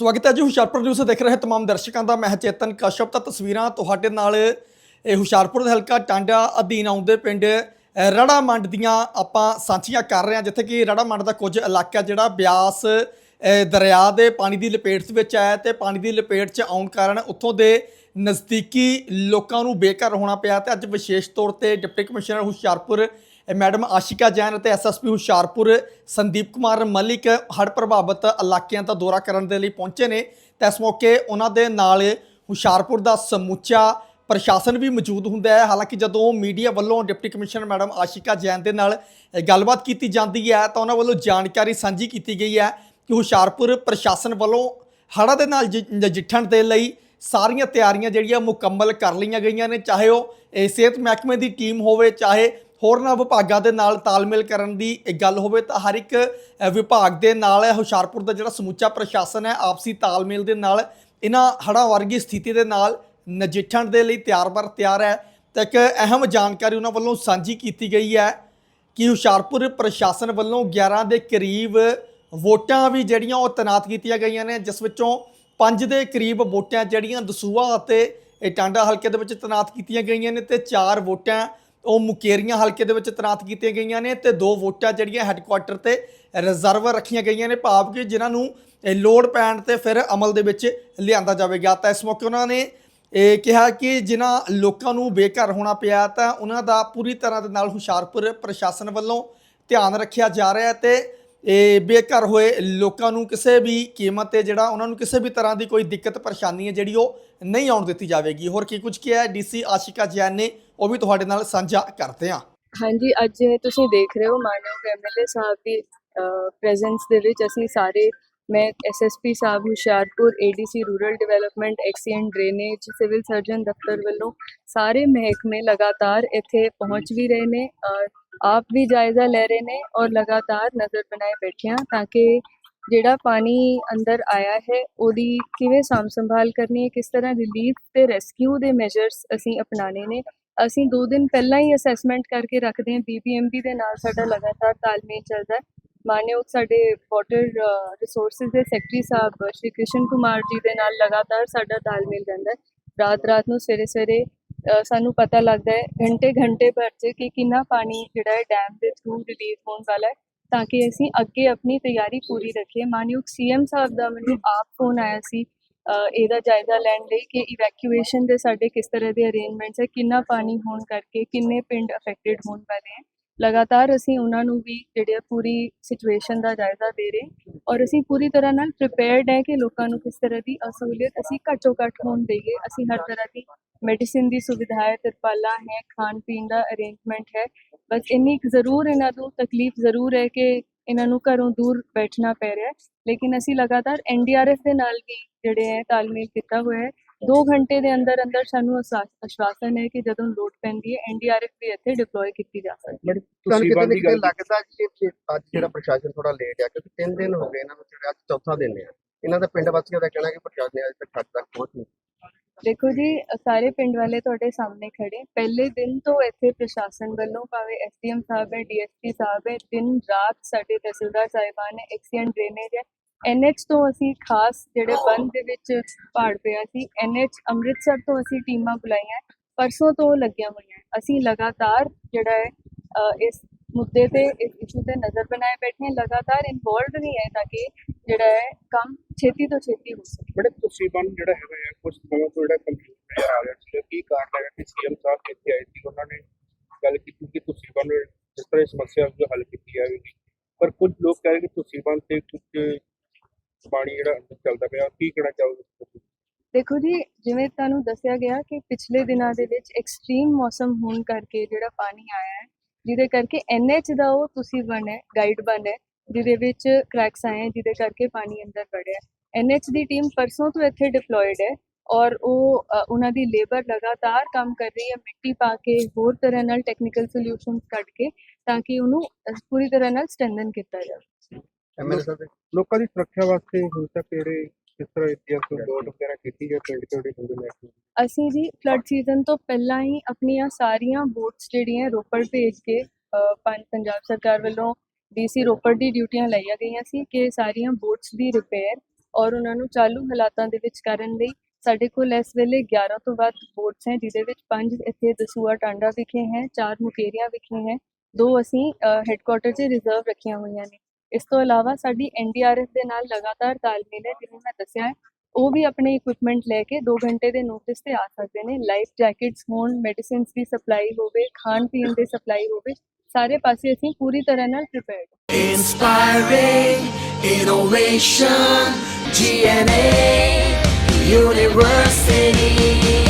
ਸਵਾਗਤ ਹੈ ਜੀ ਹੁਸ਼ਿਆਰਪੁਰ ਨਿਊਜ਼ ਦੇਖ ਰਹੇ ਤਮਾਮ ਦਰਸ਼ਕਾਂ ਦਾ। ਮੈਂ ਚੇਤਨ ਕਸ਼ਪ। ਤਾਂ ਤਸਵੀਰਾਂ ਤੁਹਾਡੇ ਨਾਲ ਇਹ ਹੁਸ਼ਿਆਰਪੁਰ ਦੇ ਹਲਕਾ ਟਾਂਡਾ ਅਧੀਨ ਆਉਂਦੇ ਪਿੰਡ ਅ, ਰੜਾ ਮੰਡ ਦੀਆਂ ਆਪਾਂ ਸਾਂਝੀਆਂ ਕਰ ਰਹੇ ਹਾਂ ਜਿੱਥੇ ਕਿ ਰੜਾ ਮੰਡ ਦਾ ਕੁਝ ਇਲਾਕਾ ਜਿਹੜਾ ਬਿਆਸ ਦਰਿਆ ਦੇ ਪਾਣੀ ਦੀ ਲਪੇਟ ਦੇ ਵਿੱਚ ਆਇਆ ਤੇ ਪਾਣੀ ਦੀ ਲਪੇਟ 'ਚ ਆਉਣ ਕਾਰਨ ਉੱਥੋਂ ਦੇ ਨਜ਼ਦੀਕੀ ਲੋਕਾਂ ਨੂੰ ਬੇਘਰ ਹੋਣਾ ਪਿਆ ਤੇ ਅੱਜ ਵਿਸ਼ੇਸ਼ ਤੌਰ ਤੇ ਡਿਪਟੀ ਕਮਿਸ਼ਨਰ ਹੁਸ਼ਿਆਰਪੁਰ ਇਹ ਮੈਡਮ ਆਸ਼ਿਕਾ ਜੈਨ ਅਤੇ ਐਸਐਸਪੀ ਹੁਸ਼ਿਆਰਪੁਰ, ਸੰਦੀਪ ਕੁਮਾਰ ਮਲਿਕ ਹੜ੍ਹ ਪ੍ਰਭਾਵਿਤ ਇਲਾਕਿਆਂ ਦਾ ਦੌਰਾ ਕਰਨ ਦੇ ਲਈ ਪਹੁੰਚੇ ਨੇ। ਤੇ ਇਸ ਮੌਕੇ ਉਹਨਾਂ ਦੇ ਨਾਲ ਹੁਸ਼ਿਆਰਪੁਰ ਦਾ ਸਮੁੱਚਾ ਪ੍ਰਸ਼ਾਸਨ ਵੀ ਮੌਜੂਦ ਹੁੰਦਾ ਹੈ। ਹਾਲਾਂਕਿ ਜਦੋਂ ਮੀਡੀਆ ਵੱਲੋਂ deputy commissioner madam Ashika Jain ਦੇ ਨਾਲ ਗੱਲਬਾਤ ਕੀਤੀ ਜਾਂਦੀ ਹੈ, ਤਾਂ ਉਹਨਾਂ ਵੱਲੋਂ ਜਾਣਕਾਰੀ ਸਾਂਝੀ ਕੀਤੀ ਗਈ ਹੈ ਕਿ ਹੁਸ਼ਿਆਰਪੁਰ ਪ੍ਰਸ਼ਾਸਨ ਵੱਲੋਂ ਹੜ੍ਹਾਂ ਦੇ ਨਾਲ ਜ- ਨਜਿੱਠਣ ਦੇ ਲਈ ਸਾਰੀਆਂ ਤਿਆਰੀਆਂ ਜਿਹੜੀਆਂ ਮੁਕੰਮਲ ਕਰ ਲਈਆਂ ਗਈਆਂ ਨੇ। ਚਾਹੇ ਉਹ ਇਹ ਸਿਹਤ ਮਹਿਕਮੇ ਦੀ ਟੀਮ ਹੋਵੇ, ਚਾਹੇ ਹੋਰਨਾਂ ਵਿਭਾਗਾਂ ਦੇ ਨਾਲ ਤਾਲਮੇਲ ਕਰਨ ਦੀ ਇਹ ਗੱਲ ਹੋਵੇ ਤਾਂ ਹਰ ਇੱਕ ਵਿਭਾਗ ਦੇ ਨਾਲ ਹੈ, ਹੁਸ਼ਿਆਰਪੁਰ ਦਾ ਜਿਹੜਾ ਸਮੁੱਚਾ ਪ੍ਰਸ਼ਾਸਨ ਹੈ, ਆਪਸੀ ਤਾਲਮੇਲ ਦੇ ਨਾਲ ਇਹਨਾਂ ਹੜ੍ਹਾਂ ਵਰਗੀ ਸਥਿਤੀ ਦੇ ਨਾਲ ਨਜਿੱਠਣ ਦੇ ਲਈ ਤਿਆਰ-ਬਰ ਤਿਆਰ ਹੈ। ਤਾਂ ਇੱਕ ਅਹਿਮ ਜਾਣਕਾਰੀ ਉਹਨਾਂ ਵੱਲੋਂ ਸਾਂਝੀ ਕੀਤੀ ਗਈ ਹੈ ਕਿ ਹੁਸ਼ਿਆਰਪੁਰ ਪ੍ਰਸ਼ਾਸਨ ਵੱਲੋਂ 11 ਦੇ ਕਰੀਬ ਵੋਟਾਂ ਵੀ ਜਿਹੜੀਆਂ ਉਹ ਤੈਨਾਤ ਕੀਤੀਆਂ ਗਈਆਂ ਨੇ, ਜਿਸ ਵਿੱਚੋਂ 5 ਦੇ ਕਰੀਬ ਵੋਟਾਂ ਜਿਹੜੀਆਂ ਦਸੂਆ ਅਤੇ ਇਹ ਟਾਂਡਾ ਹਲਕੇ ਦੇ ਵਿੱਚ ਤੈਨਾਤ ਕੀਤੀਆਂ ਗਈਆਂ ਨੇ ਤੇ 4 ਵੋਟਾਂ ਉਹ ਮੁਕੇਰੀਆਂ ਹਲਕੇ ਦੇ ਵਿੱਚ ਤੈਨਾਤ ਕੀਤੀਆਂ ਗਈਆਂ ਨੇ ਤੇ ਦੋ ਵੋਟਾਂ ਜਿਹੜੀਆਂ ਹੈੱਡਕੁਆਟਰ ਤੇ ਰਿਜ਼ਰਵ ਰੱਖੀਆਂ ਗਈਆਂ ਨੇ ਭਾਵ ਕਿ ਜਿਨ੍ਹਾਂ ਨੂੰ ਇਹ ਲੋਡ ਪੈਣ ਤੇ ਫਿਰ ਅਮਲ ਦੇ ਵਿੱਚ ਲਿਆਂਦਾ ਜਾਵੇਗਾ। ਤਾਂ ਇਸ ਮੌਕੇ ਉਹਨਾਂ ਨੇ ਇਹ ਕਿਹਾ ਕਿ ਜਿਨ੍ਹਾਂ ਲੋਕਾਂ ਨੂੰ ਬੇਘਰ ਹੋਣਾ ਪਿਆ ਤਾਂ ਉਹਨਾਂ ਦਾ ਪੂਰੀ ਤਰ੍ਹਾਂ ਦੇ ਨਾਲ ਹੁਸ਼ਿਆਰਪੁਰ ਪ੍ਰਸ਼ਾਸਨ ਵੱਲੋਂ ਧਿਆਨ ਰੱਖਿਆ ਜਾ ਰਿਹਾ ਹੈ ਤੇ ਇਹ ਬੇਘਰ ਹੋਏ ਲੋਕਾਂ ਨੂੰ ਕਿਸੇ ਵੀ ਕੀਮਤ ਤੇ ਜਿਹੜਾ ਉਹਨਾਂ ਨੂੰ ਕਿਸੇ ਵੀ ਤਰ੍ਹਾਂ ਦੀ ਕੋਈ ਦਿੱਕਤ ਪਰੇਸ਼ਾਨੀ ਹੈ ਜਿਹੜੀ ਉਹ ਨਹੀਂ ਆਉਣ ਦਿੱਤੀ ਜਾਵੇਗੀ। ਹੋਰ ਕੀ ਕੁਝ ਕਿਹਾ ਡੀਸੀ ਆਸ਼ਿਕਾ ਜੈਨ ਨੇ ਉਹ ਵੀ ਤੁਹਾਡੇ ਨਾਲ ਸਾਂਝਾ ਕਰਦੇ ਹਾਂ। ਹਾਂਜੀ, ਅੱਜ ਤੁਸੀਂ ਦੇਖ ਰਹੇ ਹੋ ਮਾਨਯੋਗ ਐਮਐਲਏ ਸਾਹਿਬ ਦੀ ਪ੍ਰੈਜ਼ੈਂਸ ਦੇ ਵਿੱਚ ਅਸੀਂ ਸਾਰੇ, ਮੈਂ ਐਸਐਸਪੀ ਸਾਹਿਬ, Hoshiarpur ADC rural development XEN drainage civil surgeon ਦਫ਼ਤਰ ਵੱਲੋਂ ਸਾਰੇ ਮਹਿਕਮੇ ਲਗਾਤਾਰ ਇੱਥੇ ਪਹੁੰਚ ਵੀ ਰਹੇ ਨੇ ਆਪ ਵੀ ਜਾਇਜ਼ਾ ਲੈ ਰਹੇ ਨੇ ਔਰ ਲਗਾਤਾਰ ਨਜ਼ਰ ਬਣਾਏ ਬੈਠੇ ਹਾਂ ਤਾਂ ਕਿ ਜਿਹੜਾ ਪਾਣੀ ਅੰਦਰ ਆਇਆ ਹੈ, ਉਹਦੀ ਕਿਵੇਂ ਸਾਂਭ ਸੰਭਾਲ ਕਰਨੀ ਹੈ, ਕਿਸ ਤਰ੍ਹਾਂ ਰਿਲੀਫ ਤੇ ਰੈਸਕਿਊ ਦੇ ਮੈਜਰਸ ਅਸੀਂ ਅਪਣਾਣੇ ਨੇ ਅਸੀਂ 2 ਦਿਨ ਪਹਿਲਾਂ ਹੀ ਅਸੈਸਮੈਂਟ ਕਰਕੇ ਰੱਖਦੇ ਹਾਂ ਬੀਬੀਐਮਬੀ ਦੇ ਨਾਲ ਸਾਡਾ ਲਗਾਤਾਰ ਤਾਲਮੇਲ ਚੱਲਦਾ ਹੈ। ਮਾਨਯੋਗ ਸਾਡੇ ਵਾਟਰ ਰਿਸੋਰਸਸ ਦੇ ਸੈਕਟਰੀ ਸਾਹਿਬ, ਸ਼੍ਰੀ ਕ੍ਰਿਸ਼ਨ ਕੁਮਾਰ ਜੀ ਦੇ ਨਾਲ ਲਗਾਤਾਰ ਸਾਡਾ ਤਾਲਮੇਲ ਰਹਿੰਦਾ ਹੈ। ਰਾਤ ਰਾਤ ਨੂੰ ਸਵੇਰੇ ਸਵੇਰੇ ਸਾਨੂੰ ਪਤਾ ਲੱਗਦਾ ਹੈ, ਘੰਟੇ ਘੰਟੇ ਭਰ 'ਚ ਕਿ ਕਿੰਨਾ ਪਾਣੀ ਜਿਹੜਾ ਹੈ ਡੈਮ ਦੇ ਥਰੂ ਰਿਲੀਜ਼ ਹੋਣ ਵਾਲਾ ਹੈ, ਤਾਂ ਕਿ ਅਸੀਂ ਅੱਗੇ ਆਪਣੀ ਤਿਆਰੀ ਪੂਰੀ ਰੱਖੀਏ। ਮਾਨਯੋਗ ਸੀਐਮ ਸਾਹਿਬ ਦਾ ਮੈਨੂੰ ਆਪ ਫੋਨ ਆਇਆ ਸੀ ਇਹਦਾ ਜਾਇਜ਼ਾ ਲੈਣ ਲਈ ਕਿ ਇਵੈਕੂਏਸ਼ਨ ਦੇ ਸਾਡੇ ਕਿਸ ਤਰ੍ਹਾਂ ਦੇ ਅਰੇਂਜਮੈਂਟਸ ਹੈ, ਕਿੰਨਾ ਪਾਣੀ ਹੋਣ ਕਰਕੇ ਕਿੰਨੇ ਪਿੰਡ ਅਫੈਕਟਡ ਹੋਣ ਵਾਲੇ ਹੈ। ਲਗਾਤਾਰ ਅਸੀਂ ਉਹਨਾਂ ਨੂੰ ਵੀ ਜਿਹੜੇ ਆ ਪੂਰੀ ਸਿਚੁਏਸ਼ਨ ਦਾ ਜਾਇਜ਼ਾ ਦੇ ਰਹੇ ਔਰ ਅਸੀਂ ਪੂਰੀ ਤਰ੍ਹਾਂ ਨਾਲ ਪ੍ਰਿਪੇਅਰਡ ਹੈ ਕਿ ਲੋਕਾਂ ਨੂੰ ਕਿਸ ਤਰ੍ਹਾਂ ਦੀ ਅਸੂਲੀਅਤ ਅਸੀਂ ਘੱਟੋ ਘੱਟ ਹੋਣ ਦੇਈਏ। ਅਸੀਂ ਹਰ ਤਰ੍ਹਾਂ ਦੀ ਮੈਡੀਸਿਨ ਦੀ ਸੁਵਿਧਾ ਹੈ, ਤਰਪਾਲਾਂ ਹੈ ਖਾਣ ਪੀਣ ਦਾ ਅਰੇਂਜਮੈਂਟ ਹੈ। ਬਸ ਇੰਨੀ ਕੁ ਜ਼ਰੂਰ ਇਹਨਾਂ ਨੂੰ ਤਕਲੀਫ ਜ਼ਰੂਰ ਹੈ ਕਿ ਇਹਨਾਂ ਨੂੰ ਘਰੋਂ ਦੂਰ ਬੈਠਣਾ ਪੈ ਰਿਹਾ ਹੈ। ਲੇਕਿਨ ਅਸੀਂ ਲਗਾਤਾਰ ਐਨਡੀਆਰਐਫ ਦੇ ਨਾਲ ਵੀ ਜਿਹੜੇ ਹੈ ਤਾਲਮੇਲ ਕੀਤਾ ਹੋਇਆ ਹੈ। 2 ਘੰਟੇ ਦੇ ਅੰਦਰ ਅੰਦਰ ਸਾਨੂੰ ਅਸਾ- ਆਸ਼ਵਾਸਨ ਹੈ ਕਿ ਜਦੋਂ ਲੋਡ ਪੈਂਦੀ ਹੈ ਐਨਡੀਆਰਐਫ ਵੀ ਇੱਥੇ ਡਿਪਲੋਏ ਕੀਤੀ ਜਾ ਸਕਦੀ ਹੈ। ਤੁਸੀਂ ਕਿਤੇ ਨਾ ਬੰਦੀ ਗੱਲ ਲੱਗਦਾ ਕਿ ਇਹ ਅੱਜ ਜਿਹੜਾ ਪ੍ਰਸ਼ਾਸਨ ਥੋੜਾ ਲੇਟ ਆ ਕਿਉਂਕਿ ਤਿੰਨ ਦਿਨ ਹੋ ਗਏ ਇਹਨਾਂ ਨੂੰ ਜਿਹੜੇ ਅੱਜ ਚੌਥਾ ਦਿਨ ਆ। ਇਹਨਾਂ ਦਾ ਪਿੰਡ ਵਾਸੀਆਂ ਦਾ ਕਹਿਣਾ ਕਿ ਪ੍ਰਸ਼ਾਸਨ ਅਜੇ ਤੱਕ ਹੱਦ ਤੱਕ ਪਹੁੰਚ ਨਹੀਂ ਦੇਖੋ ਜੀ, ਸਾਰੇ ਪਿੰਡ ਵਾਲੇ ਤੁਹਾਡੇ ਸਾਹਮਣੇ ਖੜੇ। ਪਹਿਲੇ ਦਿਨ ਤੋਂ ਇੱਥੇ ਪ੍ਰਸ਼ਾਸਨ ਵੱਲੋਂ ਭਾਵੇਂ ਐਸਡੀਐਮ ਸਾਹਿਬ ਹੈ ਡੀਐਸਪੀ ਸਾਹਿਬ ਹੈ, ਦਿਨ ਰਾਤ ਸਾਡੇ ਤਹਿਸੀਲਦਾਰ ਸਾਹਿਬਾਨ ਨੇ ਐਕਸੀਐਨ ਡਰੇਨੇਜ ਹੈ। ਐਨਐਚ ਤੋਂ ਅਸੀਂ ਖਾਸ ਜਿਹੜੇ ਬੰਦ ਦੇ ਵਿੱਚ ਪਹਾੜ ਪਿਆ ਸੀ ਐਨਐਚ ਅੰਮ੍ਰਿਤਸਰ ਤੋਂ ਅਸੀਂ ਟੀਮਾਂ ਬੁਲਾਈਆਂ, ਪਰਸੋਂ ਤੋਂ ਲੱਗੀਆਂ ਹੋਈਆਂ। ਅਸੀਂ ਲਗਾਤਾਰ ਜਿਹੜਾ ਹੈ ਇਸ ਮੁੱਦੇ ਤੇ ਇਸ ਇਸ਼ੂ ਤੇ ਨਜ਼ਰ ਬਣਾਏ ਬੈਠੇ ਹਾਂ। ਲਗਾਤਾਰ ਇਨਵੋਲਵ ਨਹੀਂ ਹੈ ਤਾਂ ਕਿ ਜਿਹੜਾ ਹੈ ਕੰਮ ਛੇਤੀ ਤੋਂ ਛੇਤੀ ਹੋ ਸਕੇ। ਮੈਡਮ ਤੁਸੀਂ ਬੰਦ ਜਿਹੜਾ ਹੈਗਾ ਹੈ ਕੁਝ ਸਮਾਂ ਤੋਂ ਜਿਹੜਾ ਕੰਪਿਊਟਰ ਆ ਰਿਹਾ ਸੀ ਕੀ ਕਾਰਨ ਹੈਗਾ ਕਿ ਸੀਐਮ ਸਾਹਿਬ ਇੱਥੇ ਆਏ ਸੀ ਉਹਨਾਂ ਨੇ ਗੱਲ ਕੀਤੀ ਕਿ ਤੁਸੀਂ ਬੰਦ ਜਿਸ ਤਰ੍ਹਾਂ ਇਸ ਸਮੱਸਿਆ ਨੂੰ ਹੱਲ ਕੀਤੀ ਜਾਵੇਗੀ। ਪਰ ਕੁਝ ਲੋਕ ਕਹਿ ਰਹੇ ਕਿ ਤੁਸੀਂ ਬੰਦ ਤੇ ਕੁਝ ਪਾਣੀ ਜਿਹੜਾ ਅੰਦਰ ਚੱਲਦਾ ਪਿਆ ਕੀ ਕਹਿਣਾ ਚਾਹੋਗੇ ਦੇਖੋ ਜੀ ਜਿਵੇਂ ਤੁਹਾਨੂੰ ਦੱਸਿਆ ਗਿਆ ਕਿ ਪਿਛਲੇ ਦਿਨਾਂ ਦੇ ਵਿੱਚ ਐਕਸਟ੍ਰੀਮ ਮੌਸਮ ਹੋਣ ਕਰਕੇ ਜਿਹੜਾ ਪਾਣੀ ਆਇਆ ਹੈ ਜਿਹਦੇ ਕਰਕੇ ਐਨਐਚ ਦਾ ਉਹ ਤੁਸੀਂ ਬਣ ਹੈ ਗਾਈਡ ਬਣ ਹੈ। ਜਿਹਦੇ ਵਿੱਚ ਕ੍ਰੈਕਸ ਆਏ ਜਿਹਦੇ ਕਰਕੇ ਪਾਣੀ ਅੰਦਰ ਵੜਿਆ ਐਨਐਚ ਦੀ ਟੀਮ ਪਰਸੋਂ ਤੋਂ ਇੱਥੇ ਡਿਪਲੋਇਡ ਹੈ ਔਰ ਉਹ ਉਹਨਾਂ ਦੀ ਲੇਬਰ ਲਗਾਤਾਰ ਕੰਮ ਕਰ ਰਹੀ ਹੈ ਮਿੱਟੀ ਪਾ ਕੇ ਹੋਰ ਤਰ੍ਹਾਂ ਨਾਲ ਟੈਕਨੀਕਲ ਸੋਲੂਸ਼ਨਸ ਕੱਢ ਕੇ ਤਾਂ ਕਿ ਉਹਨੂੰ ਪੂਰੀ ਤਰ੍ਹਾਂ ਨਾਲ ਸਟੈਂਡਨ ਕੀਤਾ ਜਾਵੇ। ਲੋਕਾਂ ਦੀ ਸੁਰੱਖਿਆ ਵਾਸਤੇ ਹੁਣ ਤੱਕ ਜਿਹੜੇ ਕਿਸ ਤਰ੍ਹਾਂ ਇੰਡੀਆ ਤੋਂ ਲੋਡ ਵਗੈਰਾ ਕੀਤੀ ਹੈ ਪਿੰਡ ਚੋੜੀ ਹੁੰਦੇ ਨੇ ਅਸੀਂ ਜੀ ਫਲੱਡ ਸੀਜ਼ਨ ਤੋਂ ਪਹਿਲਾਂ ਹੀ ਆਪਣੀਆਂ ਸਾਰੀਆਂ ਬੋਟਸ ਜਿਹੜੀਆਂ ਰੋਪੜ ਭੇਜ ਕੇ ਪੰਜਾਬ ਸਰਕਾਰ ਵੱਲੋਂ ਡੀਸੀ ਰੋਪੜ ਦੀ ਡਿਊਟੀਆਂ ਲਈਆਂ ਗਈਆਂ ਸੀ ਕਿ ਸਾਰੀਆਂ ਬੋਟਸ ਦੀ ਰਿਪੇਅਰ ਔਰ ਉਹਨਾਂ ਨੂੰ ਚਾਲੂ ਹਾਲਾਤਾਂ ਦੇ ਵਿੱਚ ਕਰਨ ਲਈ ਸਾਡੇ ਕੋਲ ਇਸ ਵੇਲੇ 11 ਤੋਂ ਵੱਧ ਬੋਟਸ ਹੈ, ਜਿਹਦੇ ਵਿੱਚ ਪੰਜ ਇੱਥੇ ਦਸੂਆ ਟਾਂਡਾ ਵਿਖੇ ਹੈ, ਚਾਰ ਮੁਕੇਰੀਆਂ ਵਿਖੇ ਹੈ, ਦੋ ਅਸੀਂ ਹੈੱਡਕੁਆਟਰ 'ਚ ਰਿਜ਼ਰਵ ਰੱਖੀਆਂ ਹੋਈਆਂ ਨੇ। ਇਸ ਤੋਂ ਇਲਾਵਾ ਸਾਡੀ ਐਨਡੀਆਰਐਫ ਦੇ ਨਾਲ ਲਗਾਤਾਰ ਤਾਲਮੇਲ ਹੈ, ਜਿਵੇਂ ਮੈਂ ਦੱਸਿਆ ਹੈ, ਉਹ ਵੀ ਆਪਣੇ ਇਕਵਿਪਮੈਂਟ ਲੈ ਕੇ 2 ਘੰਟੇ ਦੇ ਨੋਟਿਸ ਤੇ ਆ ਸਕਦੇ ਨੇ। ਲਾਈਫ ਜੈਕਟਸ ਹੋਣ ਮੈਡੀਸਿਨਸ ਦੀ ਸਪਲਾਈ ਹੋਵੇ ਖਾਣ ਪੀਣ ਦੀ ਸਪਲਾਈ ਹੋਵੇ ਸਾਰੇ ਪਾਸੇ ਅਸੀਂ ਪੂਰੀ ਤਰ੍ਹਾਂ ਨਾਲ prepared inspiring innovation GNA university